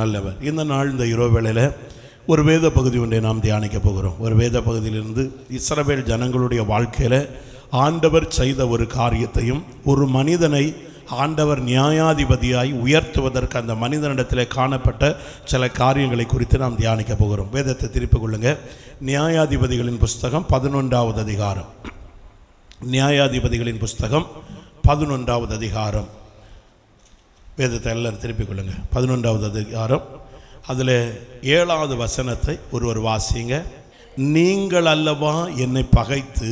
நல்லவர். இந்த நாள் இந்த இரவு வேளையில் ஒரு வேத பகுதி ஒன்றை நாம் தியானிக்க போகிறோம். ஒரு வேத பகுதியிலிருந்து இஸ்ரவேல் ஜனங்களுடைய வாழ்க்கையில் ஆண்டவர் செய்த ஒரு காரியத்தையும் ஒரு மனிதனை ஆண்டவர் நியாயாதிபதியாய் உயர்த்துவதற்கு அந்த மனிதனிடத்தில் காணப்பட்ட சில காரியங்களை குறித்து நாம் தியானிக்க போகிறோம். வேதத்தை திருப்பிக் கொள்ளுங்கள் நியாயாதிபதிகளின் புஸ்தகம் பதினொன்றாவது அதிகாரம். நியாயாதிபதிகளின் புஸ்தகம் பதினொன்றாவது அதிகாரம். வேதத்தை எல்லாரும் திருப்பிக் கொள்ளுங்க. பதினொன்றாவது அதிகாரம். அதில் ஏழாவது வசனத்தை ஒருவர் வாசிங்க. நீங்கள் அல்லவா என்னை பகைத்து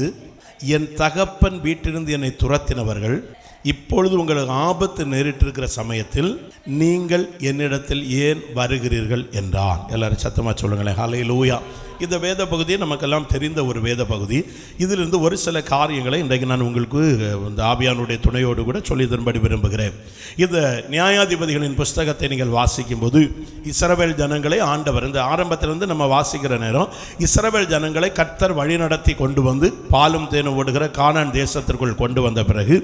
என் தகப்பன் வீட்டிலிருந்து என்னை துரத்தினவர்கள் இப்பொழுது உங்களுக்கு ஆபத்து நேரிட்டிருக்கிற சமயத்தில் நீங்கள் என்னிடத்தில் ஏன் வருகிறீர்கள்? என்றான். எல்லாரும் சத்தமாக சொல்லுங்களேன். ஹலை லூயா இந்த வேத பகுதி நமக்கெல்லாம் தெரிந்த ஒரு வேத பகுதி இதிலிருந்து ஒரு சில காரியங்களை இன்றைக்கு நான் உங்களுக்கு இந்த ஆபியானுடைய துணையோடு கூட சொல்லி தரும்படி விரும்புகிறேன். இந்த நியாயாதிபதிகளின் புஸ்தகத்தை நீங்கள் வாசிக்கும்போது இஸ்ரவேல் ஜனங்களை ஆண்டவர் இந்த ஆரம்பத்திலிருந்து நம்ம வாசிக்கிற நேரம் இஸ்ரவேல் ஜனங்களை கர்த்தர் வழிநடத்தி கொண்டு வந்து பாலும் தேனும் ஓடுகிற கானான் தேசத்திற்குள் கொண்டு வந்த பிறகு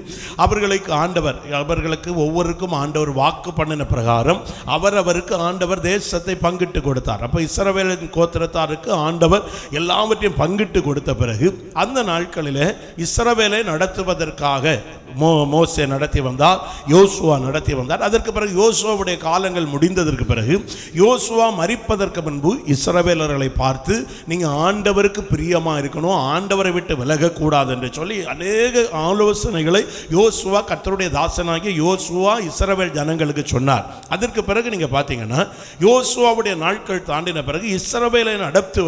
அவர்களுக்கு ஆண்டவர் அவர்களுக்கு ஒவ்வொருக்கும் ஆண்டவர் வாக்கு பண்ணின பிரகாரம் அவரவருக்கு ஆண்டவர் தேசத்தை பங்கிட்டு கொடுத்தார். அப்போ இஸ்ரவேலின் கோத்திரத்தாருக்கு ஆண்டவர் எல்லாவற்றையும் பங்கிட்டு கொடுத்த பிறகு அந்த நாட்களில் இஸ்ரவேலை நடத்துவதற்காக மோ மோசே நடத்தி வந்தார் யோசுவா நடத்தி வந்தார். அதற்கு பிறகு யோசுவாவுடைய காலங்கள் முடிந்ததற்கு பிறகு யோசுவா மறிப்பதற்கு முன்பு இஸ்ரவேலர்களை பார்த்து நீங்கள் ஆண்டவருக்கு பிரியமாக இருக்கணும் ஆண்டவரை விட்டு விலகக்கூடாது என்று சொல்லி அநேக ஆலோசனைகளை யோசுவா கர்த்தருடைய தாசனாகிய யோசுவா இஸ்ரவேல் ஜனங்களுக்கு சொன்னார். அதற்கு பிறகு நீங்கள் பார்த்தீங்கன்னா யோசுவாவுடைய நாட்கள் தாண்டின பிறகு இஸ்ரவேலை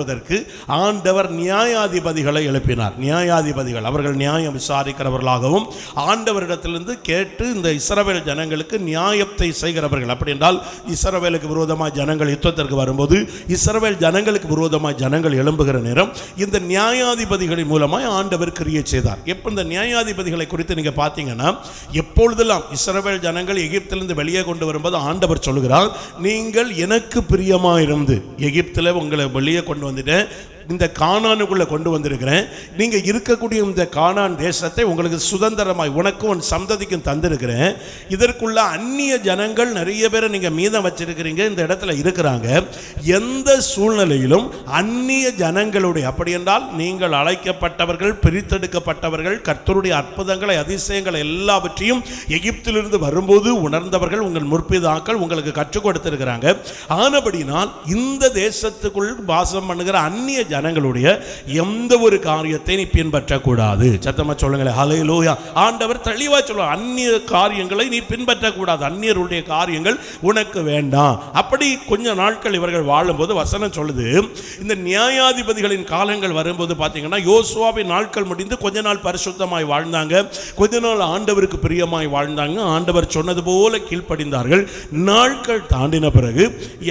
நடத்துவதற்கு ஆண்டவர் நியாயாதிபதிகளை எழுப்பினார். நியாயாதிபதிகள் அவர்கள் நியாயம் விசாரிக்கிறவர்களாகவும் ஆண்டவரிடத்திலிருந்து கேட்டு இந்த இஸ்ரவேல் ஜனங்களுக்கு நியாயத்தை செய்கிறவர்கள். அப்படி என்றால் இஸ்ரவேலுக்கு விரோதமாக ஜனங்கள் யுத்தத்திற்கு வரும்போது இஸ்ரவேல் ஜனங்களுக்கு விரோதமாக ஜனங்கள் எழும்புகிற நேரம் இந்த நியாயாதிபதிகளின் மூலமாக ஆண்டவர் கிரியை செய்தார். எப்போ இந்த நியாயாதிபதிகளை குறித்து நீங்கள் பார்த்தீங்கன்னா எப்பொழுதெல்லாம் இஸ்ரவேல் ஜனங்கள் எகிப்திலிருந்து வெளியே கொண்டு வரும்போது ஆண்டவர் சொல்லுகிறார் நீங்கள் எனக்கு பிரியமாக இருந்து எகிப்தில் உங்களை வெளியே கொண்டு வந்து വന്നിട്ട് இந்த கானானுக்குள்ளே கொண்டு வந்திருக்கிறேன். நீங்கள் இருக்கக்கூடிய இந்த கானான் தேசத்தை உங்களுக்கு சுதந்திரமாய் உனக்கும் உன் சந்ததிக்கும் தந்திருக்கிறேன். இதற்குள்ள அந்நிய ஜனங்கள் நிறைய பேரை நீங்கள் மீதம் வச்சிருக்கிறீங்க இந்த இடத்துல இருக்கிறாங்க. எந்த சூழ்நிலையிலும் அந்நிய ஜனங்களுடைய அப்படி என்றால் நீங்கள் அழைக்கப்பட்டவர்கள் பிரித்தெடுக்கப்பட்டவர்கள் கர்த்தருடைய அற்புதங்களை அதிசயங்களை எல்லாவற்றையும் எகிப்திலிருந்து வரும்போது உணர்ந்தவர்கள் உங்கள் முற்பிதாக்கள் உங்களுக்கு கற்றுக் கொடுத்திருக்கிறாங்க. ஆனபடினால் இந்த தேசத்துக்குள் வாசம் பண்ணுகிற அந்நிய ஜனங்களுடைய எந்த ஒரு காரியத்தை நீ பின்பற்றக்கூடாது. சத்தமாக சொல்லுங்களேன் ஹலே லோயா ஆண்டவர் தெளிவாக சொல்லுவார் அந்நிய காரியங்களை நீ பின்பற்றக்கூடாது. அந்நியருடைய காரியங்கள் உனக்கு வேண்டாம். அப்படி கொஞ்ச நாட்கள் இவர்கள் வாழும்போது வசனம் சொல்லுது இந்த நியாயாதிபதிகளின் காலங்கள் வரும்போது பார்த்தீங்கன்னா யோசுவாவின் நாட்கள் முடிந்து கொஞ்ச நாள் பரிசுத்தமாய் வாழ்ந்தாங்க. கொஞ்ச நாள் ஆண்டவருக்கு பிரியமாய் வாழ்ந்தாங்க. ஆண்டவர் சொன்னது போல கீழ்ப்படிந்தார்கள். நாட்கள் தாண்டின பிறகு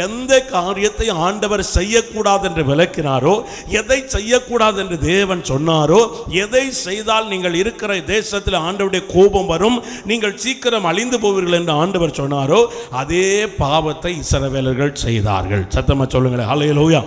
எந்த காரியத்தை ஆண்டவர் செய்யக்கூடாது என்று விளக்கினாரோ எதை செய்யக்கூடாது என்று தேவன் சொன்னாரோ எதை செய்தால் நீங்கள் இருக்கிற தேசத்தில் ஆண்டவருடைய கோபம் வரும் நீங்கள் சீக்கிரம் அழிந்து போவீர்கள் என்று ஆண்டவர் சொன்னாரோ அதே பாவத்தை இசரவேலர்கள் செய்தார்கள். சத்தமா சொல்லுங்களேன். ஹalleluya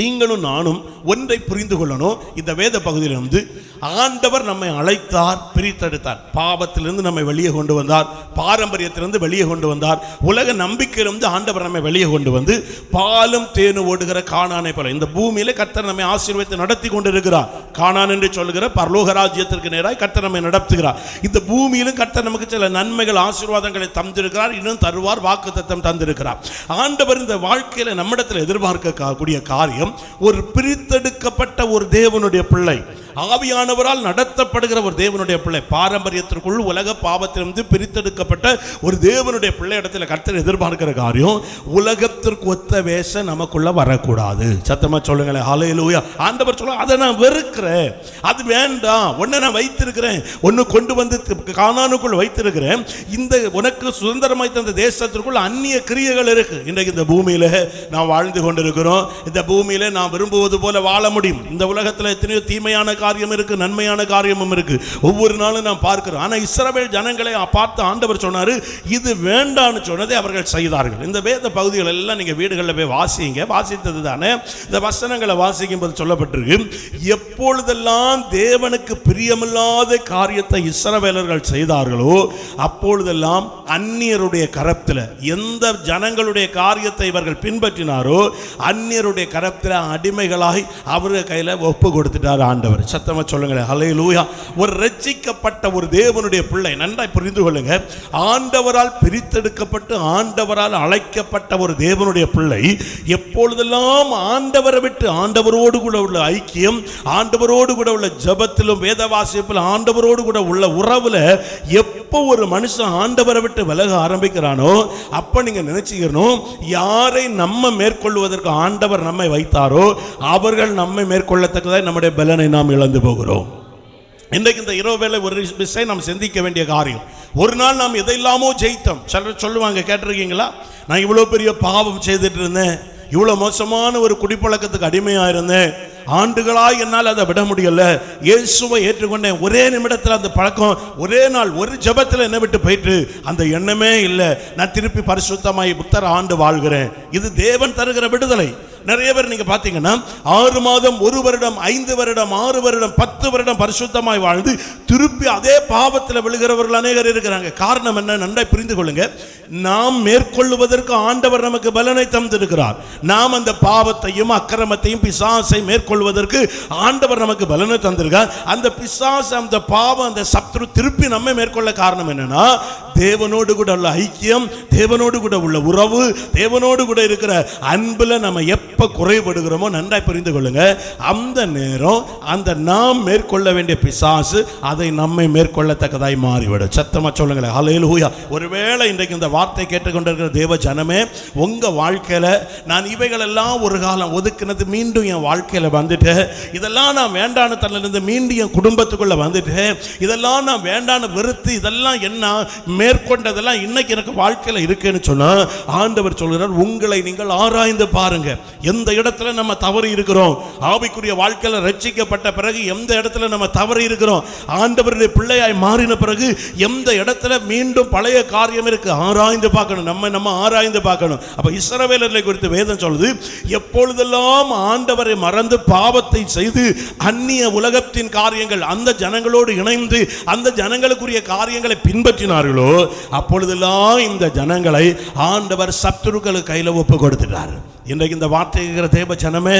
நீங்களும் நானும் ஒன்றை புரிந்து கொள்ளணும். இந்த வேத பகுதியிலிருந்து ஆண்டவர் நம்மை அழைத்தார் பிரித்தெடுத்தார். பாவத்திலிருந்து நம்மை வெளியே கொண்டு வந்தார். பாரம்பரியத்திலிருந்து வெளியே கொண்டு வந்தார். உலக நம்பிக்கையிலிருந்து ஆண்டவர் நம்மை வெளியே கொண்டு வந்து பாலும் தேனு ஓடுகிற காணானை போல இந்த பூமியில கர்த்தர் நம்மை ஆசீர்வத்தை நடத்தி கொண்டிருக்கிறார். காணான் என்று சொல்லுகிற பரலோக ராஜ்யத்திற்கு நேராக கர்த்தர் நம்மை நடத்துகிறார். இந்த பூமியிலும் கர்த்தர் நமக்கு சில நன்மைகள் ஆசீர்வாதங்களை தந்திருக்கிறார். இன்னும் தருவார் வாக்கு தத்தம் தந்திருக்கிறார். ஆண்டவர் இந்த வாழ்க்கையில் நம்மிடத்தில் எதிர்பார்க்கக்கூடிய காரியம் ஒரு பிரித்தெடுக்கப்பட்ட ஒரு தேவனுடைய பிள்ளை. ஆவியானவரால் நடத்தப்படுகிற ஒரு தேவனுடைய பிள்ளை. பாரம்பரியத்திற்குள் உலக பாவத்திலிருந்து பிரித்தெடுக்கப்பட்ட ஒரு தேவனுடைய பிள்ளை இடத்துல கர்த்தர் எதிர்பார்க்கிற காரியம் உலகத்திற்கு ஒத்த வேஷம் நமக்குள்ள வரக்கூடாது. சத்தமா சொல்லுங்களேன். ஹalleluya ஆண்டவர் சொல்ல அதை நான் வெறுக்கிறேன். அது வேண்டாம். ஒன்றை நான் வைத்திருக்கிறேன். ஒன்று கொண்டு வந்து காணானுக்குள் வைத்திருக்கிறேன். இந்த உனக்கு சுதந்திரமாய் தந்த தேசத்திற்குள் அந்நிய கிரியைகள் இருக்கு. இன்றைக்கு இந்த பூமியில நாம் வாழ்ந்து கொண்டிருக்கிறோம். இந்த பூமியில நாம் விரும்புவது போல வாழ முடியும். இந்த உலகத்தில் எத்தனையோ தீமையான காரியம் இருக்கு நன்மையான காரியமும் இருக்கு. ஒவ்வொரு நாளும் நான் பார்க்கிறோம். ஆனா இஸ்ரவேல் ஜனங்களை பார்த்து ஆண்டவர் சொன்னாரு இது வேண்டான்னு சொன்னதை அவர்கள் செய்தார்கள். இந்த வேத பகுதிகள் எல்லாம் நீங்க வீடுகளில் போய் வாசிங்க. வாசித்தது தானே? இந்த வசனங்களை வாசிக்கும் போது சொல்லப்பட்டிருக்கு எப்பொழுதெல்லாம் தேவனுக்கு பிரியமில்லாத காரியத்தை இஸ்ரவேலர்கள் செய்தார்களோ அப்பொழுதெல்லாம் அந்நியருடைய கரத்தில் எந்த ஜனங்களுடைய காரியத்தை இவர்கள் பின்பற்றினாரோ அந்நியருடைய கரத்தில் அடிமைகளாய் அவருடைய கையில் ஒப்பு கொடுத்துட்டார் ஆண்டவர். சத்தமாக சொல்லுங்களேன். ஹலே லூயா ஒரு ரட்சிக்கப்பட்ட ஒரு தேவனுடைய பிள்ளை. நன்றாய் புரிந்து கொள்ளுங்க. ஆண்டவரால் பிரித்தெடுக்கப்பட்டு ஆண்டவரால் அழைக்கப்பட்ட ஒரு தேவனுடைய பிள்ளை. எப்பொழுதெல்லாம் ஆண்டவரை விட்டு ஆண்டவரோடு கூட உள்ள ஐக்கியம் ஆண்டவரோடு கூட உள்ள ஜபத்திலும் வேத வாசிப்பில் ஆண்டவரோடு கூட உள்ள உறவுல எப்போ ஒரு மனுஷன் ஆண்டவரை விட்டு விலக ஆரம்பிக்கிறானோ அப்ப நீங்க நினைச்சுக்கணும் யாரை நம்ம மேற்கொள்வதற்கு ஆண்டவர் நம்மை வைத்தாரோ அவர்கள் நம்மை மேற்கொள்ளத்தக்கதாக நம்முடைய பலனை நாம் இழந்து போகிறோம். இன்றைக்கு இந்த இரவு வேலை ஒரு விஷயம் நாம் சிந்திக்க வேண்டிய காரியம். ஒரு நாள் நாம் எதையில்லாமோ ஜெயித்தோம். சிலர் சொல்லுவாங்க கேட்டிருக்கீங்களா? நான் இவ்வளோ பெரிய பாவம் செய்துட்டு இருந்தேன். இவ்வளோ மோசமான ஒரு குடிப்பழக்கத்துக்கு அடிமையாக இருந்தேன். ஆண்டுகளாக என்னால் அதை விட முடியல. இயேசுவை ஏற்றுக்கொண்டேன். ஒரே நிமிடத்தில் அந்த பழக்கம் ஒரே நாள் ஒரு ஜெபத்தில் என்ன விட்டு போயிட்டு அந்த எண்ணமே இல்லை. நான் திருப்பி பரிசுத்தமாய் புத்தர் ஆண்டு வாழ்கிறேன். இது தேவன் தருகிற விடுதலை. நிறைய பேர் நீங்க பாத்தீங்கன்னா ஆறு மாதம் ஒரு வருடம் ஐந்து வருடம் ஆறு வருடம் பத்து வருடம் பரிசுத்தமாய் வாழ்ந்து திருப்பி அதே பாவத்தில் விழுகிறவர்கள் அநேகர் இருக்கிறாங்க. காரணம் என்ன? நன்றாய் புரிந்து கொள்ளுங்க. நாம் மேற்கொள்வதற்கு ஆண்டவர் நமக்கு பலனை தந்திருக்கிறார். நாம் அந்த பாவத்தையும் அக்கிரமத்தையும் பிசாசை மேற்கொள்வதற்கு ஆண்டவர் நமக்கு பலனை தந்திருக்கார். அந்த பிசாசு அந்த பாவம் அந்த சத்ரு திருப்பி நம்மை மேற்கொள்ள காரணம் என்னன்னா தேவனோடு கூட உள்ள ஐக்கியம் தேவனோடு கூட உள்ள உறவு தேவனோடு கூட இருக்கிற அன்பில் நம்ம எப்போ குறைபடுகிறோமோ நன்றாய் புரிந்து கொள்ளுங்க. அந்த நேரம் அந்த நாம் மேற்கொள்ள வேண்டிய பிசாசு அதை நம்மை மேற்கொள்ளத்தக்கதாய் மாறிவிடும். சத்தமாக சொல்லுங்களேன். ஹalleluya ஒருவேளை இன்றைக்கு இந்த வார்த்தை கேட்டுக்கொண்டிருக்கிற தேவ ஜனமே உங்கள் வாழ்க்கையில் நான் இவைகளெல்லாம் ஒரு காலம் ஒதுக்கினது மீண்டும் என் வாழ்க்கையில் வந்துட்டு இதெல்லாம் நான் வேண்டான்னு தன்னிலிருந்து மீண்டும் என் குடும்பத்துக்குள்ளே வந்துட்டு இதெல்லாம் நான் வேண்டான்னு வெறுத்து இதெல்லாம் என்ன மே மேற்கொண்டதெல்லாம் இன்னைக்கு எனக்கு வாழ்க்கையில இருக்குன்னு சொன்னா ஆண்டவர் சொல்கிறார் உங்களை நீங்கள் ஆராய்ந்து பாருங்க. எந்த இடத்துல நம்ம தவறு இருக்கிறோம்? ஆவிக்குரிய வாழ்க்கையில ரட்சிக்கப்பட்ட பிறகு எந்த இடத்துல நம்ம தவறு இருக்கிறோம்? ஆண்டவருடைய பிள்ளையாய் மாறின பிறகு எந்த இடத்துல மீண்டும் பழைய காரியம் இருக்கு? ஆராய்ந்து பார்க்கணும். நம்ம நம்ம ஆராய்ந்து பார்க்கணும். அப்போ இஸ்ரவேலர்களை குறித்து வேதம் சொல்லுது எப்பொழுதெல்லாம் ஆண்டவரை மறந்து பாவத்தை செய்து அந்நிய உலகத்தின் காரியங்கள் அந்த ஜனங்களோடு இணைந்து அந்த ஜனங்களுக்குரிய காரியங்களை பின்பற்றினார்களோ அப்பொழுதெல்லாம் இந்த ஜனங்களை ஆண்டவர் சத்துருக்களுக்கு கையில் ஒப்பு கொடுத்துட்டார். இன்றைக்கு இந்த வார்த்தை கேட்கிற தேவ ஜனமே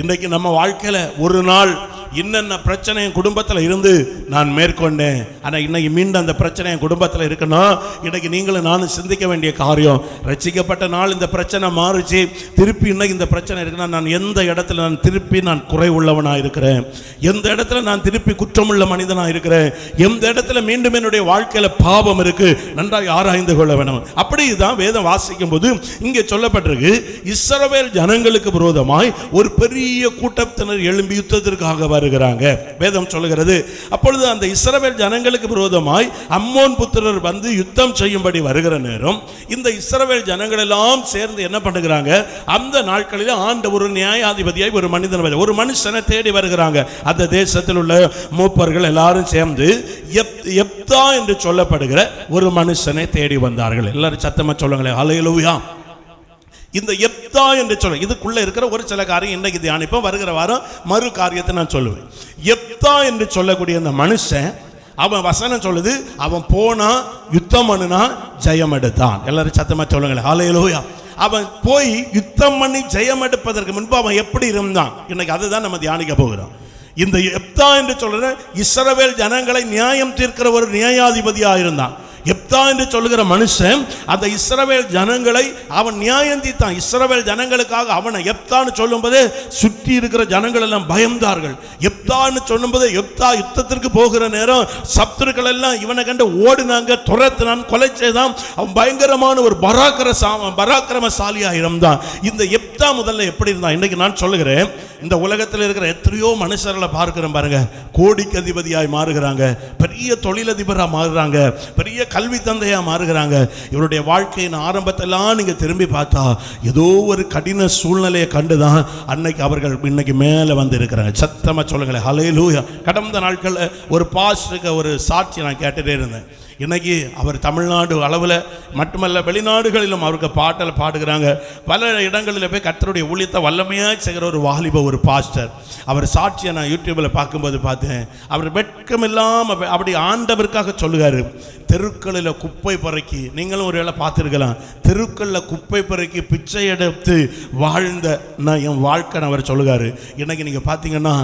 இன்றைக்கு நம்ம வாழ்க்கையில ஒரு நாள் இன்னென்ன பிரச்சனை என் குடும்பத்தில் இருந்து நான் மேற்கொண்டேன். ஆனால் இன்னைக்கு மீண்டும் அந்த பிரச்சனை என் குடும்பத்தில் இருக்குன்னா இன்னைக்கு நீங்களும் நானும் சிந்திக்க வேண்டிய காரியம் ரசிக்கப்பட்ட நாள் இந்த பிரச்சனை மாறுச்சு. திருப்பி இன்னைக்கு இந்த பிரச்சனை இருக்குன்னா நான் எந்த இடத்துல நான் திருப்பி நான் குறை உள்ளவனாக இருக்கிறேன்? எந்த இடத்துல நான் திருப்பி குற்றமுள்ள மனிதனாக இருக்கிறேன்? எந்த இடத்துல மீண்டும் என்னுடைய வாழ்க்கையில் பாவம் இருக்கு? நன்றாக ஆராய்ந்து கொள்ள வேணும் அப்படிதான் வேதம் வாசிக்கும் போது இங்கே சொல்லப்பட்டிருக்கு இஸ்ரவேல் ஜனங்களுக்கு விரோதமாய் ஒரு பெரிய கூட்டத்தினர் எழும்பி யுத்தத்திற்காக வருகிறாங்க. வேதம் சொல்லுகிறது அப்பொழுது அந்த இஸ்ரவேல் ஜனங்களுக்கு விரோதமாய் அம்மோன் புத்திரர் வந்து யுத்தம் செய்யும்படி வருகிற நேரம் இந்த இஸ்ரவேல் ஜனங்கள் எல்லாம் சேர்ந்து என்ன பண்ணுகிறாங்க? அந்த நாட்களில் ஆண்ட ஒரு நியாயாதிபதியாய் ஒரு மனிதன் ஒரு மனுஷனை தேடி வருகிறாங்க. அந்த தேசத்தில் உள்ள மூப்பர்கள் எல்லாரும் சேர்ந்து எப் எப்தா என்று சொல்லப்படுகிற ஒரு மனுஷனை தேடி வந்தார்கள். எல்லாரும் சத்தமா சொல்லுங்களேன். அலையலுயா இந்த எப்தா என்று சொல்ல இதுக்குள்ள இருக்கிற ஒரு சில காரியம் இன்னைக்கு தியானிப்போம். வருகிற வாரம் மறு காரியத்தை நான் சொல்லுவேன். எப்தா என்று சொல்லக்கூடிய அந்த மனுஷன் அவன் வசனம் சொல்லுது அவன் போனா யுத்தம் பண்ணுனா ஜெயம் எடுத்தான். எல்லாரும் சத்தமா சொல்லுங்களேன். ஆலையிலோயா அவன் போய் யுத்தம் பண்ணி ஜெயம் எடுப்பதற்கு முன்பு அவன் எப்படி இருந்தான்? இன்னைக்கு அதுதான் நம்ம தியானிக்க போகிறோம். இந்த எப்தா என்று சொல்ற இஸ்ரவேல் ஜனங்களை நியாயம் தீர்க்கிற ஒரு நியாயாதிபதியாக இருந்தான். எப்தா என்று சொல்லுகிற மனுஷன் அந்த இஸ்ரவேல் ஜனங்களை அவன் நியாயம் தீத்தான் இஸ்ரவேல் ஜனங்களுக்காக அவனை எப்தான்னு சொல்லும்போது சுற்றி இருக்கிற ஜனங்கள் எல்லாம் பயந்தார்கள். எப்தான்னு சொல்லும்போது எப்தா யுத்தத்திற்கு போகிற நேரம் சத்துருக்கள் எல்லாம் இவனை கண்டு ஓடினாங்க துரத்தினான் கொலை செய்தான். அவன் பயங்கரமான ஒரு பராக்கிர பராக்கிரமசாலியாக இருந்தான் இந்த எப்தா முதல்ல எப்படி இருந்தான்? இன்னைக்கு நான் சொல்லுகிறேன் இந்த உலகத்தில் இருக்கிற எத்தனையோ மனுஷர்களை பார்க்குறோம் பாருங்க. கோடிக்கு அதிபதியாய் மாறுகிறாங்க. பெரிய தொழிலதிபராக மாறுறாங்க. பெரிய கல்வி தந்தையாக மாறுகிறாங்க. இவருடைய வாழ்க்கையின் ஆரம்பத்தெல்லாம் நீங்கள் திரும்பி பார்த்தா ஏதோ ஒரு கடின சூழ்நிலையை கண்டு தான் அன்னைக்கு அவர்கள் இன்னைக்கு மேலே வந்து இருக்கிறாங்க சத்தமா சொல்லுங்களேன். ஹலே லூயா கடந்த நாட்களில் ஒரு பாஸ்டருக்கு ஒரு சாட்சி நான் கேட்டுகிட்டே இருந்தேன். இன்னைக்கு அவர் தமிழ்நாடு அளவில் மட்டுமல்ல வெளிநாடுகளிலும் அவருக்கு பாட்டில் பாடுகிறாங்க. பல இடங்களில் போய் கர்த்தருடைய ஊழியத்தை வல்லமையாக செய்கிற ஒரு வாலிப ஒரு பாஸ்டர் அவர் சாட்சியை நான் யூடியூப்பில் பார்க்கும்போது பார்த்தேன். அவர் வெட்கம் இல்லாமல் அப்படி ஆண்டவருக்காக சொல்லுகாரு தெருக்களில் குப்பை பறக்கி நீங்களும் ஒரு வேளை பார்த்துருக்கலாம். தெருக்களில் குப்பை பறக்கி பிச்சை எடுத்து வாழ்ந்த நான் என் வாழ்க்கைன்னு அவர் சொல்லுகாரு இன்னைக்கு நீங்கள் பார்த்தீங்கன்னா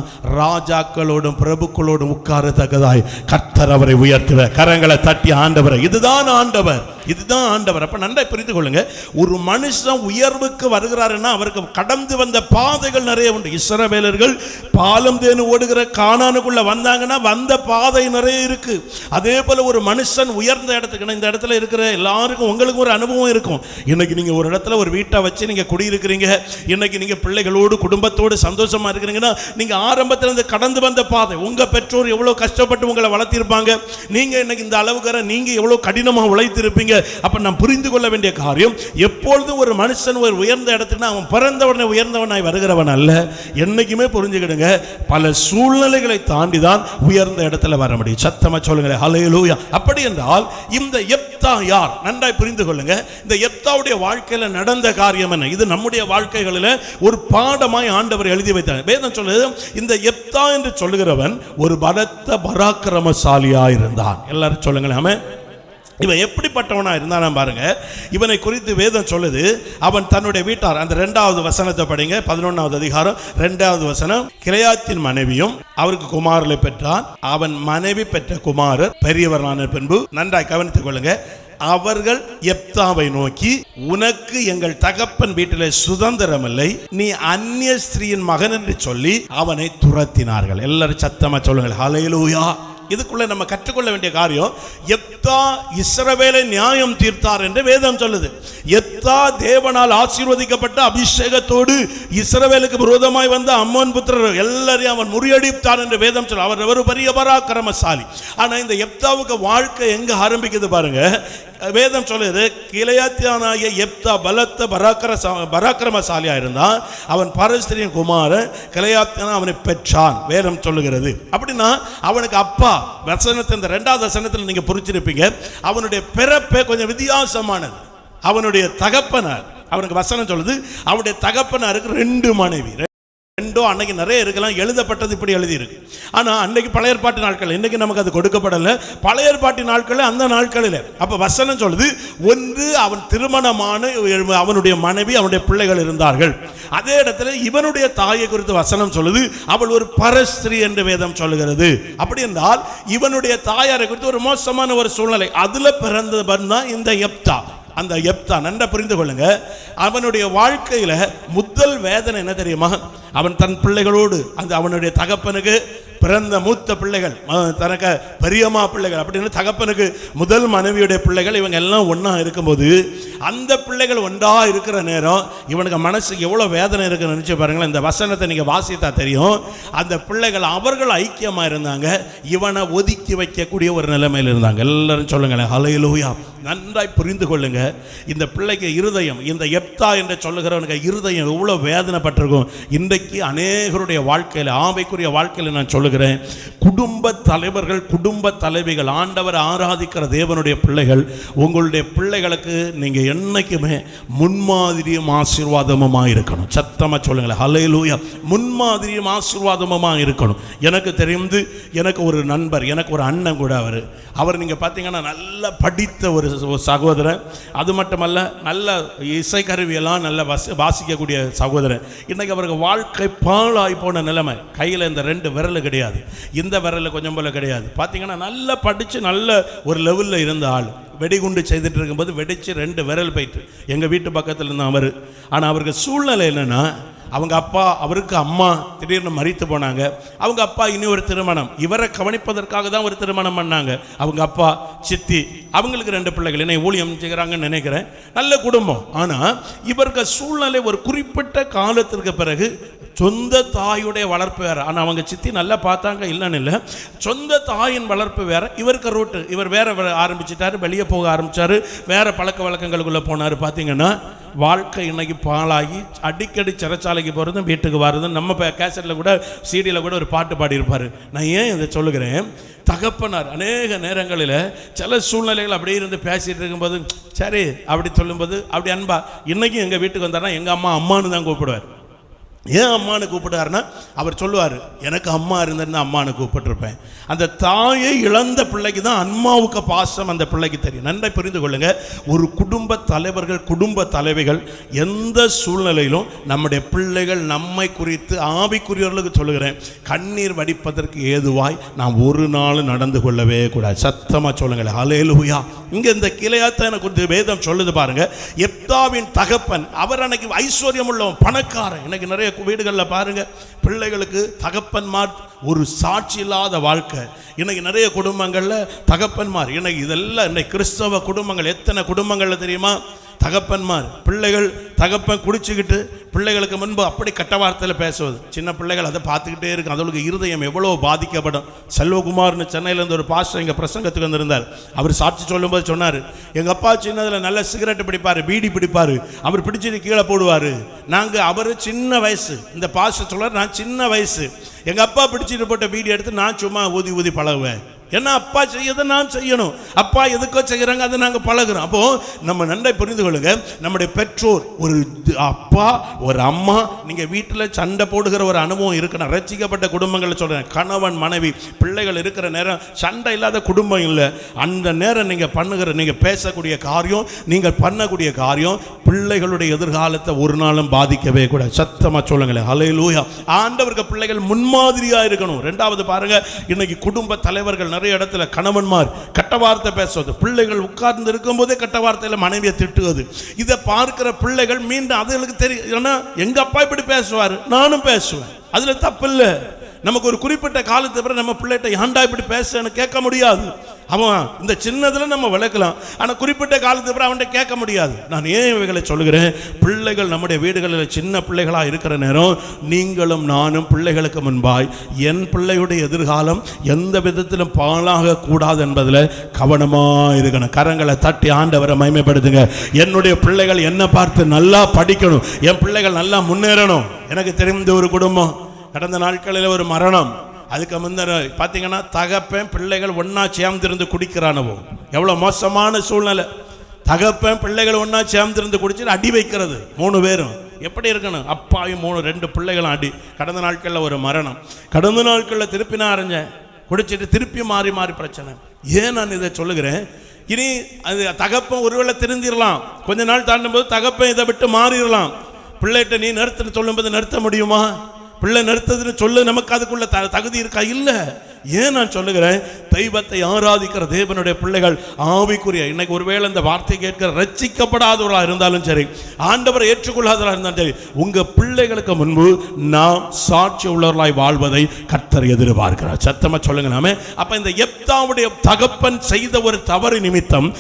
ராஜாக்களோடும் பிரபுக்களோடும் உட்காரத்தக்கதாய் கர்த்தர் அவரை உயர்த்துவ கரங்களை தட்டி ஆண்டவர். இதுதான் ஆண்டவர். இதுதான் ஆண்டவர். அப்ப நன்றாக புரிந்து கொள்ளுங்க. ஒரு மனுஷன் உயர்வுக்கு வருகிறாருன்னா அவருக்கு கடந்து வந்த பாதைகள் நிறைய உண்டு. இஸ்ரவேலர்கள் பாலம் தேனு ஓடுகிற காணானுக்குள்ளே வந்தாங்கன்னா வந்த பாதை நிறைய இருக்கு. அதே போல ஒரு மனுஷன் உயர்ந்த இடத்துக்கு இந்த இடத்துல இருக்கிற எல்லாருக்கும் உங்களுக்கு ஒரு அனுபவம் இருக்கும். இன்னைக்கு நீங்க ஒரு இடத்துல ஒரு வீட்டை வச்சு நீங்க குடியிருக்கிறீங்க. இன்னைக்கு நீங்க பிள்ளைகளோடு குடும்பத்தோடு சந்தோஷமா இருக்கிறீங்கன்னா நீங்க ஆரம்பத்தில் இருந்து கடந்து வந்த பாதை உங்க பெற்றோர் எவ்வளவு கஷ்டப்பட்டு உங்களை வளர்த்திருப்பாங்க? நீங்க இன்னைக்கு இந்த அளவுக்கு நீங்க எவ்வளவு கடினமா உழைத்திருப்பீங்க? அப்ப நான் புரிந்து கொள்ள வேண்டிய காரியம் எப்பொழுதும் ஒரு மனுஷன் ஒரு உயர்ந்த இடத்துக்கு அவன் பிறந்தவனை உயர்ந்தவனாய் வருகிறவன் அல்ல. என்னைக்குமே புரிஞ்சுக்கிடுங்க பல சூழ்நிலைகளை தாண்டி தான் உயர்ந்த இடத்துல வர முடியும். சத்தமா சொல்லுங்களேன் அலையலூயா அப்படி என்றால் இந்த எப்தா யார்? நன்றாய் புரிந்து கொள்ளுங்க இந்த எப்தாவுடைய வாழ்க்கையில நடந்த காரியம் என்ன? இது நம்முடைய வாழ்க்கைகளில் ஒரு பாடமாய் ஆண்டவர் எழுதி வைத்தார். வேதம் சொல்லுது இந்த எப்தா என்று சொல்லுகிறவன் ஒரு பலத்த பராக்கிரமசாலியா இருந்தான் எல்லாரும் சொல்லுங்களேன் அவன் இவன் எப்படிப்பட்டவனா இருந்தானா பாருங்க இவனை குறித்து வேதம் சொல்லுது. அவன் தன்னுடைய வீட்டார் அந்த ரெண்டாவது வசனத்தை படிங்க பதினொன்றாவது அதிகாரம் ரெண்டாவது வசனம். கிளையாத்தின் மனைவியும் அவருக்கு குமாரலை பெற்றான். அவன் மனைவி பெற்ற குமாரர் பெரியவரான பின்பு நன்றாய் கவனித்துக் கொள்ளுங்க. அவர்கள் எப்தாவை நோக்கி உனக்கு எங்கள் தகப்பன் வீட்டிலே சுதந்திரம் இல்லை நீ அந்நிய ஸ்திரீயின் மகன் என்று சொல்லி அவனை துரத்தினார்கள். எல்லாரும் சத்தமா சொல்லுங்கள். ஹalleluya. இதுக்குள்ள நம்ம கற்றுக்கொள்ள வேண்டிய காரியம் எத்தா இஸ்ரவேலை நியாயம் தீர்த்தார் என்று வேதம் சொல்லுது. எப்தா தேவனால் ஆசீர்வதிக்கப்பட்ட அபிஷேகத்தோடு இஸ்ரவேலுக்கு விரோதமாய் வந்த அம்மன் புத்திரர் எல்லாரையும் அவன் முறியடித்தார் என்று வேதம் சொல்ல அவர் ஒரு பெரிய பராக்கிரமசாலி. ஆனால் இந்த எப்தாவுக்கு வாழ்க்கை எங்க ஆரம்பிக்குது பாருங்க வேதம் சொல்லுது கிளையாத்தியானாகிய எப்தா பலத்த பராக்கிர பராக்கிரமசாலியாக இருந்தான் அவன் பரஸ்திரியின் குமாரன் கிளையாத்தியான அவனை பெற்றான் வேதம் சொல்லுகிறது. அப்படின்னா அவனுக்கு அப்பா வசனத்தை இந்த ரெண்டாவது வசனத்தில் நீங்க புரிச்சிருப்பீங்க அவனுடைய பிறப்பே கொஞ்சம் வித்தியாசமானது. அவனுடைய தகப்பனார் அவனுக்கு வசனம் சொல்லுது அவனுடைய தகப்பனாருக்கு ரெண்டு மனைவி ரெண்டோ அன்னைக்கு நிறைய இருக்கலாம். எழுதப்பட்டது இப்படி எழுதியிருக்கு. ஆனால் அன்னைக்கு பழைய ஏற்பாட்டு நாட்கள் இன்னைக்கு நமக்கு அது கொடுக்கப்படலை. பழைய ஏற்பாட்டு நாட்களில் அந்த நாட்களில். அப்போ வசனம் சொல்லுது ஒன்று அவன் திருமணமான அவனுடைய மனைவி அவனுடைய பிள்ளைகள் இருந்தார்கள். அதே இடத்துல இவனுடைய தாயை குறித்து வசனம் சொல்லுது அவள் ஒரு பரஸ்திரி என்று வேதம் சொல்லுகிறது. அப்படி என்றால் இவனுடைய தாயாரை குறித்து ஒரு மோசமான ஒரு சூழ்நிலை. அதில் பிறந்தவன் தான் இந்த எப்தா அந்த எப்தா நன்றா புரிந்து கொள்ளுங்க. அவனுடைய வாழ்க்கையில முதல் வேதனை என்ன தெரியுமா? அவன் தன் பிள்ளைகளோடு அந்த அவனுடைய தகப்பனுக்கு பிறந்த மூத்த பிள்ளைகள் தனக்கு பெரியம்மா பிள்ளைகள் அப்படின்னு தகப்பனுக்கு முதல் மனைவியுடைய பிள்ளைகள் இவங்க எல்லாம் ஒன்றா இருக்கும்போது அந்த பிள்ளைகள் ஒன்றா இருக்கிற நேரம் இவனுக்கு மனசுக்கு எவ்வளோ வேதனை இருக்குன்னு நினச்சி பாருங்களேன். இந்த வசனத்தை நீங்கள் வாசித்தா தெரியும். அந்த பிள்ளைகள் அவர்கள் ஐக்கியமாக இருந்தாங்க. இவனை ஒதுக்கி வைக்கக்கூடிய ஒரு நிலைமையில் இருந்தாங்க. எல்லாரும் சொல்லுங்களேன். ஹலையிலூயா நன்றாய் புரிந்து கொள்ளுங்க. இந்த பிள்ளைக்கு இருதயம் இந்த எப்தா என்று சொல்லுகிறவனுக்கு இருதயம் எவ்வளோ வேதனைப்பட்டிருக்கும். இன்றைக்கு அநேகருடைய வாழ்க்கையில் ஆவைக்குரிய வாழ்க்கையில் நான் சொல்லுகிறேன். குடும்ப தலைவர்கள் குடும்ப தலைவிகள் ஆண்டவர் ஆராதிக்கிற தேவனுடைய பிள்ளைகள் உங்களுடைய பிள்ளைகளுக்கு நீங்கள் என்னைக்குமே முன்மாதிரியும் ஆசீர்வாதமாக இருக்கணும். சத்தமாக சொல்லுங்களேன். ஹலையிலூயா முன்மாதிரியும் ஆசீர்வாதமாக இருக்கணும். எனக்கு தெரிந்து எனக்கு ஒரு நண்பர் எனக்கு ஒரு அண்ணன் கூட அவர். அவர் நீங்கள் பார்த்தீங்கன்னா நல்லா படித்த ஒரு சகோதரன் அது மட்டுமல்ல நல்ல இசைக்கருவியெல்லாம் நல்ல வசி வாசிக்கக்கூடிய சகோதரன் இன்னைக்கு அவருக்கு வாழ்க்கை பாழாய் போன நிலைமை. கையில் இந்த ரெண்டு விரல் கிடையாது. இந்த விரலில் கொஞ்சம் போல கிடையாது. பார்த்தீங்கன்னா நல்லா படித்து நல்ல ஒரு லெவலில் இருந்த ஆள். வெடிகுண்டு செய்துட்டு இருக்கும்போது வெடிச்சு ரெண்டு விரல் போயிட்டு. எங்கள் வீட்டு பக்கத்தில் இருந்த அவர். ஆனால் அவருக்கு சூழ்நிலை என்னன்னா அவங்க அப்பா அவருக்கு அம்மா திடீர்னு மறித்து போனாங்க. அவங்க அப்பா இனி ஒரு திருமணம். இவரை கவனிப்பதற்காக தான் ஒரு திருமணம் பண்ணாங்க. அவங்க அப்பா சித்தி அவங்களுக்கு ரெண்டு பிள்ளைகள். என்னை ஊழியம் செய்கிறாங்கன்னு நினைக்கிறேன். நல்ல குடும்பம். ஆனால் இவர்கள் சூழ்நிலை ஒரு குறிப்பிட்ட காலத்திற்கு பிறகு சொந்த தாயுடைய வளர்ப்பு வேறு. ஆனால் அவங்க சித்தி நல்லா பார்த்தாங்க இல்லைன்னு இல்லை. சொந்த தாயின் வளர்ப்பு வேறு. இவருக்கு ரூட்டு இவர் வேற ஆரம்பிச்சிட்டாரு வெளியே போக ஆரம்பித்தார் வேறு பழக்க வழக்கங்களுக்குள்ளே போனார் பார்த்தீங்கன்னா வாழ்க்கை இன்னைக்கு பாழாகி அடிக்கடி சிறைச்சாலைக்கு போகிறதும் வீட்டுக்கு வர்றதும் நம்ம இப்போ கேசட்டில் கூட சீடியில் கூட ஒரு பாட்டு பாடியிருப்பார். நான் ஏன் இதை சொல்லுகிறேன்? தகப்பனார் அநேக நேரங்களில் சில சூழ்நிலைகள் அப்படியே இருந்து பேசிகிட்டு இருக்கும்போது சரி அப்படி சொல்லும்போது அப்படி அன்பா இன்றைக்கும் எங்கள் வீட்டுக்கு வந்தாருன்னா எங்கள் அம்மா அம்மான்னு தான் கூப்பிடுவார். ஏன் அம்மானு கூப்பிட்டாருன்னா அவர் சொல்லுவார் எனக்கு அம்மா இருந்திருந்தா அம்மானு கூப்பிட்டுருப்பேன். அந்த தாயை இழந்த பிள்ளைக்கு தான் அம்மாவுக்கு பாசம் அந்த பிள்ளைக்கு தெரியும். நன்றை புரிந்து கொள்ளுங்க. ஒரு குடும்ப தலைவர்கள் குடும்ப தலைவிகள் எந்த சூழ்நிலையிலும் நம்முடைய பிள்ளைகள் நம்மை குறித்து ஆவிக்குரியவர்களுக்கு சொல்லுகிறேன் கண்ணீர் வடிப்பதற்கு ஏதுவாய் நாம் ஒரு நாள் நடந்து கொள்ளவே கூடாது. சத்தமாக சொல்லுங்களேன். ஹalleluya இங்கே இந்த கிளையாத்தனை குறித்து வேதம் சொல்லுது பாருங்க. எப்தாவின் தகப்பன் அவர் அன்னைக்கு ஐஸ்வர்யம் உள்ளவன் பணக்காரன். எனக்கு நிறைய வீடுகளில் பாருங்க பிள்ளைகளுக்கு தகப்பன்மார் ஒரு சாட்சி இல்லாத வாழ்க்கை. இன்னைக்கு நிறைய குடும்பங்களில் தகப்பன்மார் இன்னைக்கு இதெல்லாம் இன்னைக்கு கிறிஸ்தவ குடும்பங்கள் எத்தனை குடும்பங்களில் தெரியுமா? தகப்பன்மார் பிள்ளைகள் தகப்பன் குடிச்சுக்கிட்டு பிள்ளைகளுக்கு முன்பு அப்படி கட்ட வார்த்தையில் பேசுவது. சின்ன பிள்ளைகள் அதை பார்த்துக்கிட்டே இருக்கும் அதோட இருதயம் எவ்வளோ பாதிக்கப்படும். செல்வகுமார்னு சென்னையிலேருந்து ஒரு பாஸ்டர் எங்கள் பிரசங்கத்துக்கு வந்திருந்தார். அவர் சாட்சி சொல்லும்போது சொன்னார் எங்கள் அப்பா சின்னதில் நல்ல சிகரெட் பிடிப்பார் பீடி பிடிப்பார். அவர் பிடிச்சது கீழே போடுவார். நாங்கள் அவர் சின்ன வயசு. இந்த பாஸ்டர் சொல்கிறார் நான் சின்ன வயசு. எங்கள் அப்பா பிடிச்சிட்டு போட்ட பீடி எடுத்து நான் சும்மா ஊதி ஊதி பழகுவேன். ஏன்னா அப்பா செய்யதை நான் செய்யணும்? அப்பா எதுக்கோ செய்கிறாங்க அதை நாங்கள் பழகுறோம். அப்போ நம்ம நன்றை புரிந்து கொள்ளுங்க. நம்முடைய பெற்றோர் ஒரு அப்பா ஒரு அம்மா நீங்கள் வீட்டில் சண்டை போடுகிற ஒரு அனுபவம் இருக்கணும் ரசிக்கப்பட்ட குடும்பங்களை சொல்கிறேன் கணவன் மனைவி பிள்ளைகள் இருக்கிற நேரம் சண்டை இல்லாத குடும்பம் இல்லை. அந்த நேரம் நீங்கள் பண்ணுகிற நீங்கள் பேசக்கூடிய காரியம் நீங்கள் பண்ணக்கூடிய காரியம் பிள்ளைகளுடைய எதிர்காலத்தை ஒரு நாளும் பாதிக்கவே கூடாது. சத்தமாக சொல்லுங்களேன். அலையிலூயா ஆண்டவருக்கு பிள்ளைகள் முன்மாதிரியாக இருக்கணும். ரெண்டாவது பாருங்கள் இன்னைக்கு குடும்ப தலைவர்கள் நிறைய இடத்துல கணவன்மார் கட்ட வார்த்தை பேசுவது. பிள்ளைகள் உட்கார்ந்து இருக்கும்போதே கட்ட வார்த்தையில் மனைவியை திட்டுவது. இதை பார்க்கிற பிள்ளைகள் மீண்டும் அதுகளுக்கு தெரியும் ஏன்னா எங்க அப்பா இப்படி பேசுவார்? நானும் பேசுவேன். அதுல தப்பு இல்லை நமக்கு ஒரு குறிப்பிட்ட காலத்தை பிறகு நம்ம பிள்ளைகிட்ட ஏண்டா இப்படி பேசுன்னு கேட்க முடியாது. அவன் இந்த சின்னதில் நம்ம விளக்கலாம். ஆனால் குறிப்பிட்ட காலத்து பிறகு அவன்கிட்ட கேட்க முடியாது. நான் ஏன் இவைகளை சொல்கிறேன் பிள்ளைகள் நம்முடைய வீடுகளில் சின்ன பிள்ளைகளாக இருக்கிற நேரம் நீங்களும் நானும் பிள்ளைகளுக்கு முன்பாய் என் பிள்ளையுடைய எதிர்காலம் எந்த விதத்திலும் பாழாக கூடாது என்பதில் கவனமாக இருக்கணும். கரங்களை தட்டி ஆண்டவரை மயமைப்படுத்துங்க என்னுடைய பிள்ளைகள் என்னை பார்த்து நல்லா படிக்கணும். என் பிள்ளைகள் நல்லா முன்னேறணும். எனக்கு தெரிந்த ஒரு குடும்பம் கடந்த நாட்களில் ஒரு மரணம். அதுக்கு முந்தின பார்த்தீங்கன்னா தகப்பன் பிள்ளைகள் ஒன்றா சேர்ந்திருந்து குடிக்கிறானவோ. எவ்வளோ மோசமான சூழ்நிலை. தகப்பன் பிள்ளைகள் ஒன்றா சேர்ந்திருந்து குடிச்சிட்டு அடி வைக்கிறது மூணு பேரும். எப்படி இருக்கணும்? அப்பாயும் மூணு ரெண்டு பிள்ளைகளும் அடி. கடந்த நாட்களில் ஒரு மரணம். கடந்த நாட்களில் திருப்பி நான் அறிஞ்சேன் குடிச்சிட்டு திருப்பி மாறி மாறி பிரச்சனை. ஏன் நான் இதை சொல்லுகிறேன்? இனி அது தகப்பன் ஒருவேளை திருந்திடலாம் கொஞ்ச நாள் தாண்டும் போது தகப்பன் இதை விட்டு மாறிடலாம் பிள்ளைகிட்ட நீ நிறுத்துன்னு சொல்லும்போது நிறுத்த முடியுமா? பிள்ளை நிறுத்ததுன்னு சொல்லு நமக்கு அதுக்குள்ள த தகுதி இருக்கா? இல்லை. ஏன் நான் சொல்லுகிறேன்? தெய்வத்தை ஆராதிக்கிற தேவனுடைய பிள்ளைகள் ஆவிக்குரிய இன்னைக்கு ஒருவேளை இந்த வார்த்தை கேட்கிற ரச்சிக்கப்படாதவர்களாக இருந்தாலும் சரி ஆண்டவரை ஏற்றுக்கொள்ளாதவர்களாக இருந்தாலும் சரி உங்க பிள்ளைகளுக்கு முன்பு நாம் சாட்சி உள்ளவர்களாய் வாழ்வதை கர்த்தர் எதிர்பார்க்கிறார். சத்தமா சொல்லுங்களாமே அப்ப இந்த எப்தாவுடைய தகப்பன் செய்த ஒரு தவறு நிமித்தம்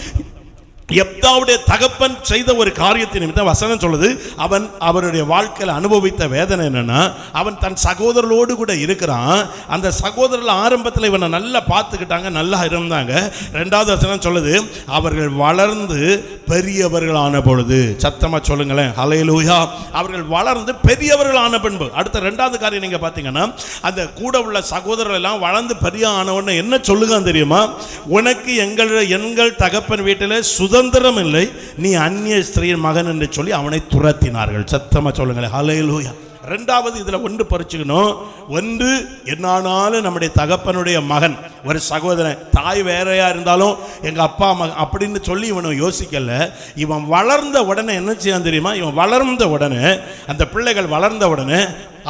எப்தாவுடைய தகப்பன் செய்த ஒரு காரியத்தை நிமித்தம் வசனம் சொல்லுது அவன் அவருடைய வாழ்க்கையில் அனுபவித்த வேதனை என்னன்னா அவன் தன் சகோதரர்களோடு கூட இருக்கிறான். அந்த சகோதரர்கள் ஆரம்பத்தில் இவனை நல்லா பார்த்துக்கிட்டாங்க நல்லா இருந்தாங்க. ரெண்டாவது வசனம் சொல்லுது அவர்கள் வளர்ந்து பெரியவர்களான பொழுது சத்தமா சொல்லுங்களேன் ஹலையிலூயா அவர்கள் வளர்ந்து பெரியவர்களான பின்பு. அடுத்த ரெண்டாவது காரியம் நீங்க பார்த்தீங்கன்னா அந்த கூட உள்ள சகோதரர்கள் எல்லாம் வளர்ந்து பெரிய ஆனவன என்ன சொல்லுகான் தெரியுமா? உனக்கு எங்கள் எங்கள் தகப்பன் வீட்டில் சுதந்திரம் இல்லை நீ அந்நிய ஸ்திரீயின் மகன் என்று சொல்லி அவனை துரத்தினார்கள். சத்தமா சொல்லுங்களேன் ஹலையிலூயா ரெண்டாவது இதில் ஒன்று பறிச்சுக்கணும். ஒன்று என்னானாலும் நம்முடைய தகப்பனுடைய மகன் ஒரு சகோதரன் தாய் வேறையாக இருந்தாலும் எங்கள் அப்பா மகன் அப்படின்னு சொல்லி இவனை யோசிக்கல. இவன் வளர்ந்த உடனே என்ன செய்யான் தெரியுமா? இவன் வளர்ந்த உடனே அந்த பிள்ளைகள் வளர்ந்த உடனே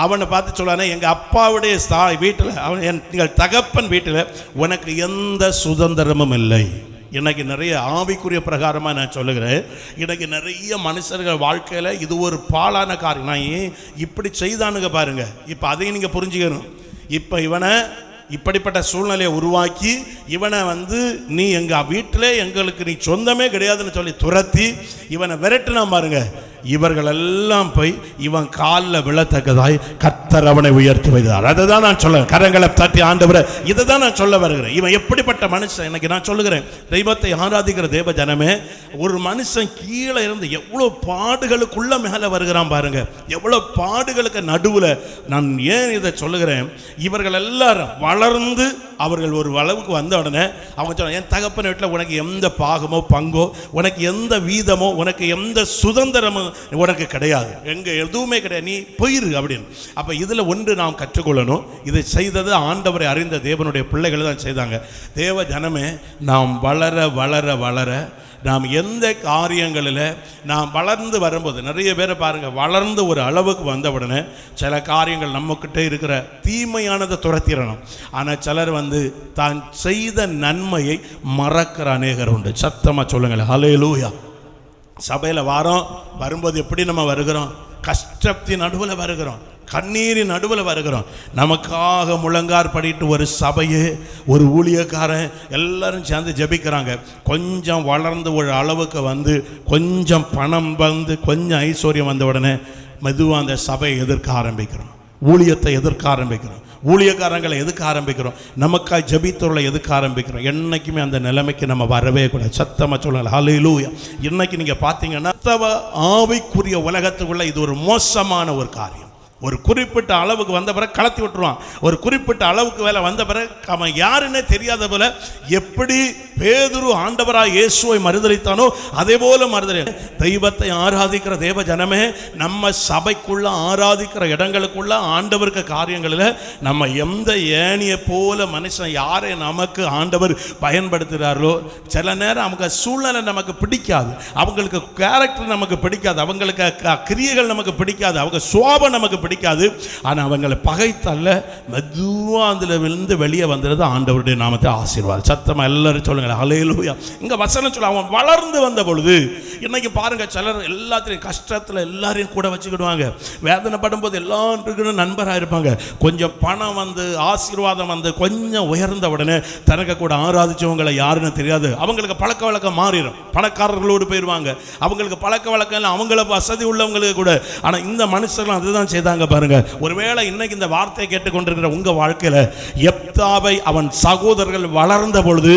அவனை பார்த்து சொல்லானே எங்கள் அப்பாவுடைய தாய் வீட்டில் அவன் என் எங்கள் தகப்பன் வீட்டில் உனக்கு எந்த சுதந்திரமும் இல்லை. இன்னைக்கு நிறைய ஆவிக்குரிய பிரகாரமாக நான் சொல்லுகிறேன். இன்னைக்கு நிறைய மனுஷர்கள் வாழ்க்கையில் இது ஒரு பாழான காரியம். நான் ஏன் இப்படி செய்தானுங்க பாருங்க. இப்போ அதையும் நீங்கள் புரிஞ்சுக்கணும். இப்போ இவனை இப்படிப்பட்ட சூழ்நிலையை உருவாக்கி இவனை வந்து நீ எங்கள் வீட்டிலே எங்களுக்கு நீ சொந்தமே கிடையாதுன்னு சொல்லி துரத்தி இவனை விரட்டுனா பாருங்கள் இவர்கள் எல்லாம் போய் இவன் காலில் விழத்தக்கதாய் கத்தர் அவனை உயர்த்தி வைத்தார். அதை தான் நான் சொல்ல கரங்களை தட்டி ஆண்டவரை இதை தான் நான் சொல்ல வருகிறேன். இவன் எப்படிப்பட்ட மனுஷன்? எனக்கு நான் சொல்லுகிறேன். தெய்வத்தை ஆராதிக்கிற தேவ ஜனமே ஒரு மனுஷன் கீழே இருந்து எவ்வளோ பாடுகளுக்குள்ள மேலே வருகிறான் பாருங்க. எவ்வளோ பாடுகளுக்கு நடுவில் நான் ஏன் இதை சொல்லுகிறேன்? இவர்கள் எல்லாரும் வளர்ந்து அவர்கள் ஒரு அளவுக்கு வந்த உடனே அவங்க சொன்னாங்க என் தகப்பன் வீட்டில் உனக்கு எந்த பாகமோ பங்கோ உனக்கு எந்த வீதமோ உனக்கு எந்த சுதந்திரமும் உனக்கு கிடையாது. எங்கே எதுவுமே கிடையாது. நீ போயிரு அப்படின்னு. அப்போ இதில் ஒன்று நாம் கற்றுக்கொள்ளணும். இதை செய்தது ஆண்டவரை அறிந்த தேவனுடைய பிள்ளைகள் தான் செய்தாங்க. தேவ ஜனமே நாம் வளர வளர வளர நாம் எந்த காரியங்களில் நாம் வளர்ந்து வரும்போது நிறைய பேரை பாருங்கள் வளர்ந்து ஒரு அளவுக்கு வந்த உடனே சில காரியங்கள் நம்மக்கிட்ட இருக்கிற தீமையானதை துரத்திடணும் ஆனால் சிலர் வந்து தான் செய்த நன்மையை மறக்கிற அநேகர் உண்டு. சத்தமாக சொல்லுங்களேன். ஹலே லூயா சபையில் வாரோம் வரும்போது எப்படி நம்ம வருகிறோம்? கஷ்டத்தின் நடுவில் வருகிறோம். கண்ணீரின் நடுவில் வருகிறோம். நமக்காக முழங்கார் படிட்டு ஒரு சபையே ஒரு ஊழியக்காரன் எல்லாரும் சேர்ந்து ஜெபிக்கிறாங்க. கொஞ்சம் வளர்ந்து ஒரு அளவுக்கு வந்து கொஞ்சம் பணம் வந்து கொஞ்சம் ஐஸ்வர்யம் வந்த உடனே மெதுவாக அந்த சபையை எதிர்க்க ஆரம்பிக்கிறோம். ஊழியத்தை எதிர்க்க ஆரம்பிக்கிறோம். ஊழியக்காரங்களை எதுக்க ஆரம்பிக்கிறோம். நமக்காக ஜபித்தொருளை எதுக்க ஆரம்பிக்கிறோம். என்னைக்குமே அந்த நிலைமைக்கு நம்ம வரவே கூடாது. சத்தமாக சொல்லல. ஹalleluya இன்னைக்கு நீங்கள் பார்த்தீங்கன்னா ஆவிக்குரிய உலகத்துக்குள்ளே இது ஒரு மோசமான ஒரு காரியம். ஒரு குறிப்பிட்ட அளவுக்கு வந்த பிறகு கலத்தி விட்டுருவான். ஒரு குறிப்பிட்ட அளவுக்கு வேலை வந்த பிறகு அவன் யாருன்னே தெரியாத போல எப்படி பேதுரு ஆண்டவராக இயேசுவை மறுதளித்தானோ அதே போல மறுதலி தெய்வத்தை ஆராதிக்கிற தேவ ஜனமே நம்ம சபைக்குள்ள ஆராதிக்கிற இடங்களுக்குள்ள ஆண்டவருக்கு காரியங்களில் நம்ம எந்த ஏணியை போல மனுஷன் யாரை நமக்கு ஆண்டவர் பயன்படுத்துகிறாரோ சில நேரம் அவங்க சூழ்நிலை நமக்கு பிடிக்காது. அவங்களுக்கு கேரக்டர் நமக்கு பிடிக்காது. அவங்களுக்கு க- கிரியைகள் நமக்கு பிடிக்காது. அவங்க சுவாபம் நமக்கு பிடிக்காது. ஆனால் அவங்களை பகைத்தல்ல. மெதுவாக அதில் விழுந்து வெளியே வந்துடுது ஆண்டவருடைய நாமத்தை ஆசீர்வாதம். சத்தமாக எல்லாரும் சொல்லுங்கள் அலையிலூயா இங்கே வசனம் சொல்ல அவன் வளர்ந்து வந்த பொழுது இன்னைக்கு பாருங்க சிலர் எல்லாத்தையும் கஷ்டத்தில் எல்லாரையும் கூட வச்சுக்கிடுவாங்க. வேதனைப்படும் போது எல்லாருக்கும் நண்பராக இருப்பாங்க. கொஞ்சம் பணம் வந்து ஆசீர்வாதம் வந்து கொஞ்சம் உயர்ந்த உடனே தனக்கு கூட ஆராதிச்சவங்களை யாருன்னு தெரியாது. அவங்களுக்கு பழக்க வழக்கம் மாறிடும். பணக்காரர்களோடு போயிடுவாங்க அவங்களுக்கு பழக்க வழக்கம் இல்லை அவங்கள வசதி உள்ளவங்களுக்கு கூட. ஆனால் இந்த மனுஷர்கள் அதுதான் செய்தாங்க பாருங்க. ஒருவேளை இன்னைக்கு இந்த வார்த்தையை கேட்டுக்கொண்டிருக்கிற உங்கள் வாழ்க்கையில் எப்தாவை அவன் சகோதரர்கள் வளர்ந்த பொழுது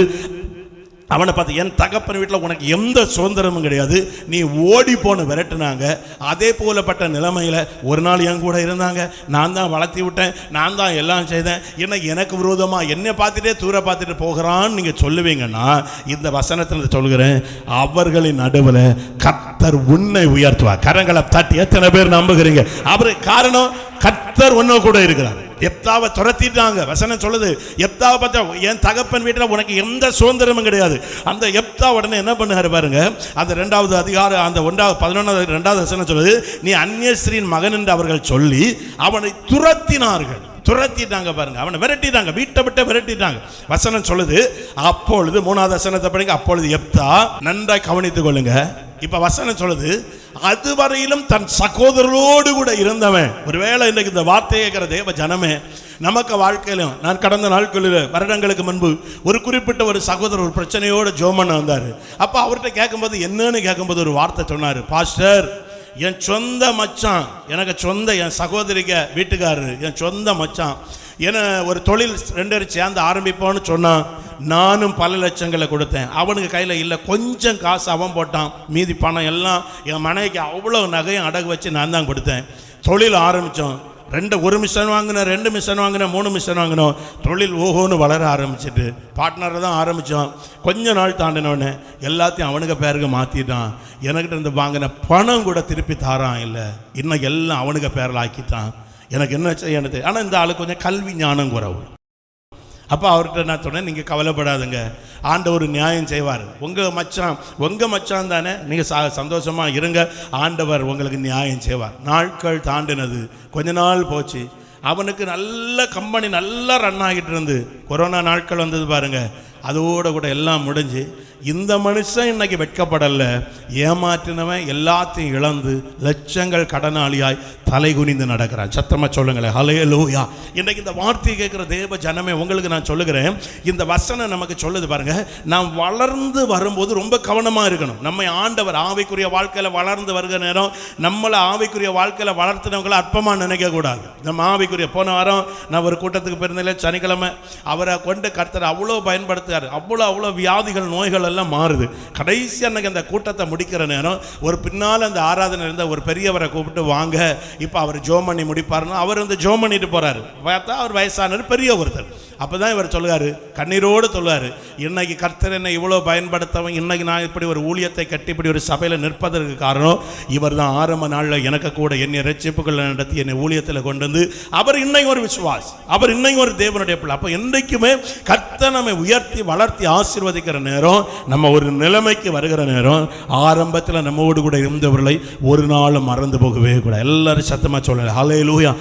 அவனை பார்த்து என் தகப்பன் வீட்டில் உனக்கு எந்த சுதந்திரமும் கிடையாது. நீ ஓடி போன விரட்டுனாங்க. அதே போலப்பட்ட நிலைமையில் ஒரு நாள் என் கூட இருந்தாங்க. நான் தான் வளர்த்தி விட்டேன். நான் தான் எல்லாம் செய்தேன். என்ன எனக்கு விரோதமாக என்னை பார்த்துட்டே தூர பார்த்துட்டு போகிறான்னு நீங்கள் சொல்லுவீங்கன்னா இந்த வசனத்தில் சொல்கிறேன் அவர்களின் நடுவில் கத்தர் உன்னை உயர்த்துவார். கரங்களை தட்டி எத்தனை பேர் நம்புகிறீங்க? அவர் காரணம் கத்தர் ஒன்று கூட இருக்கிறார். எப்தாவை துரத்திட்டாங்க. வசனம் சொல்லுது எப்தாவை பார்த்தா என் தகப்பன் வீட்டில் உனக்கு எந்த சுதந்திரமும் கிடையாது. அந்த எப்தா உடனே என்ன பண்ணுறாரு பாருங்க அந்த ரெண்டாவது அதிகாரம் அந்த ஒன்றாவது பதினொன்றாவது ரெண்டாவது வசனம் சொல்லுது நீ அந்நியஸ்ரீன் மகன் என்று அவர்கள் சொல்லி அவனை துரத்தினார்கள். துரத்திட்டாங்க பாருங்க அவனை விரட்டிட்டாங்க வீட்டை விட்டு விரட்டிட்டாங்க. வசனம் சொல்லுது அப்பொழுது மூணாவது வசனத்தை படிங்க அப்பொழுது எப்தா நன்றாய் கவனித்துக் கொள்ளுங்க. இப்ப வசனம் சொல்லுது அதுவரையிலும் தன் சகோதரரோடு கூட இருந்தவன். ஒருவேளை இன்றைக்கு இந்த வார்த்தையை கேட்கிற தேவ ஜனமே நமக்கு வாழ்க்கையிலும் நான் கடந்த நாட்களில் வருடங்களுக்கு முன்பு ஒரு குறிப்பிட்ட ஒரு சகோதரர் ஒரு பிரச்சனையோட ஜோமன் வந்தார். அப்போ அவர்கிட்ட கேட்கும்போது என்னன்னு கேட்கும்போது ஒரு வார்த்தை சொன்னார் பாஸ்டர் என் சொந்த மச்சான் எனக்கு சொந்த என் சகோதரிக்க வீட்டுக்காரரு என் சொந்த மச்சான். என்ன ஒரு தொழில் ரெண்டு பேரும் சேர்ந்து ஆரம்பிப்போன்னு சொன்னான் நானும் பல லட்சங்களை கொடுத்தேன். அவனுக்கு கையில் இல்லை கொஞ்சம் காசு அவன் போட்டான். மீதி பணம் எல்லாம் என் மனைவிக்கு அவ்வளோ நகையும் அடகு வச்சு நான் தான் கொடுத்தேன். தொழில் ஆரம்பித்தோம் ரெண்டு ஒரு மிஷன் வாங்கினோம் ரெண்டு மிஷன் வாங்கினேன் மூணு மிஷன் வாங்கினோம் தொழில் ஓஹோன்னு வளர ஆரம்பிச்சிட்டு பார்ட்னரை தான் ஆரம்பித்தோம் கொஞ்ச நாள் தாண்டினோடனே எல்லாத்தையும் அவனுக்கு பேருக்கு மாற்றிட்டான் எனக்கிட்ட இருந்து வாங்கின பணம் கூட திருப்பி தாரான் இல்லை. இன்னைக்கு எல்லாம் அவனுக்கு பேரில் ஆக்கிட்டான். எனக்கு என்ன செய்ய எனக்கு ஆனால் இந்த ஆளுக்கு கொஞ்சம் கல்வி ஞானம் குறவு அப்போ அவர்கிட்ட நான் சொன்னேன் நீங்கள் கவலைப்படாதுங்க. ஆண்டவர் நியாயம் செய்வார். உங்கள் மச்சான் உங்கள் மச்சான் தானே? நீங்கள் சா சந்தோஷமாக இருங்க. ஆண்டவர் உங்களுக்கு நியாயம் செய்வார். நாட்கள் தாண்டினது. கொஞ்ச நாள் போச்சு. அவனுக்கு நல்ல கம்பெனி நல்லா ரன் ஆகிட்டு இருந்து. கொரோனா நாட்கள் வந்தது பாருங்க. அதோட கூட எல்லாம் முடிஞ்சு இந்த மனுஷன் இன்னைக்கு வெட்கப்படலை. ஏமாற்றினவன் எல்லாத்தையும் இழந்து லட்சங்கள் கடனாளியாய் தலை குனிந்து நடக்கிறான் சத்தமாக சொல்லுங்களேன். ஹலே லூயா இன்றைக்கு இந்த வார்த்தையை கேட்குற தேவ ஜனமே உங்களுக்கு நான் சொல்லுகிறேன். இந்த வசனம் நமக்கு சொல்லுது பாருங்க. நாம் வளர்ந்து வரும்போது ரொம்ப கவனமாக இருக்கணும். நம்மை ஆண்டவர் ஆவிக்குரிய வாழ்க்கையில் வளர்ந்து வருகிற நேரம் நம்மளை ஆவிக்குரிய வாழ்க்கையில் வளர்த்துனவங்களை அற்பமாக நினைக்கக்கூடாது நம்ம ஆவிக்குரிய போன வாரம் நான் ஒரு கூட்டத்துக்கு போயிருந்தேன் சனிக்கிழமை. அவரை கொண்டு கர்த்தர் அவ்வளோ பயன்படுத்துகிறார் அவ்வளோ அவ்வளோ வியாதிகள் நோய்கள் எல்லாம் மாறுது. கடைசி அன்னைக்கு அந்த கூட்டத்தை முடிக்கிற நேரம் ஒரு பின்னால் அந்த ஆராதனை இருந்த ஒரு பெரியவரை கூப்பிட்டு வாங்க. இப்போ அவர் ஜோம் பண்ணி முடிப்பாருன்னா அவர் வந்து ஜோம் பண்ணிட்டு போறாரு. பார்த்தா அவர் வயசானவர் பெரிய ஒருத்தர் அப்பதான் இவர் சொல்லுவார் கண்ணீரோடு சொல்லுவார் இன்னைக்கு கர்த்தர் என்னை இவ்வளோ பயன்படுத்தவன் இன்னைக்கு நான் இப்படி ஒரு ஊழியத்தை கட்டி இப்படி ஒரு சபையில் நிற்பதற்கு காரணம் இவர் தான் ஆரம்ப நாளில் எனக்கு கூட என்னை ரட்சிப்புகளை நடத்தி என்னை ஊழியத்தில் கொண்டு வந்து அவர் இன்னைக்கு ஒரு விசுவாஸ் அவர் இன்னைக்கு ஒரு தேவனுடைய பிள்ளை. அப்போ என்றைக்குமே கர்த்தர் நம்மை உயர்த்தி வளர்த்தி ஆசீர்வதிக்கிற நேரம் நம்ம ஒரு நிலைமைக்கு வருகிற நேரம் ஆரம்பத்தில் நம்மோடு கூட இருந்தவர்களை ஒரு நாளும் மறந்து போகவே கூட எல்லாரும் சத்தமாக சொல்லலை ஹலே லூயா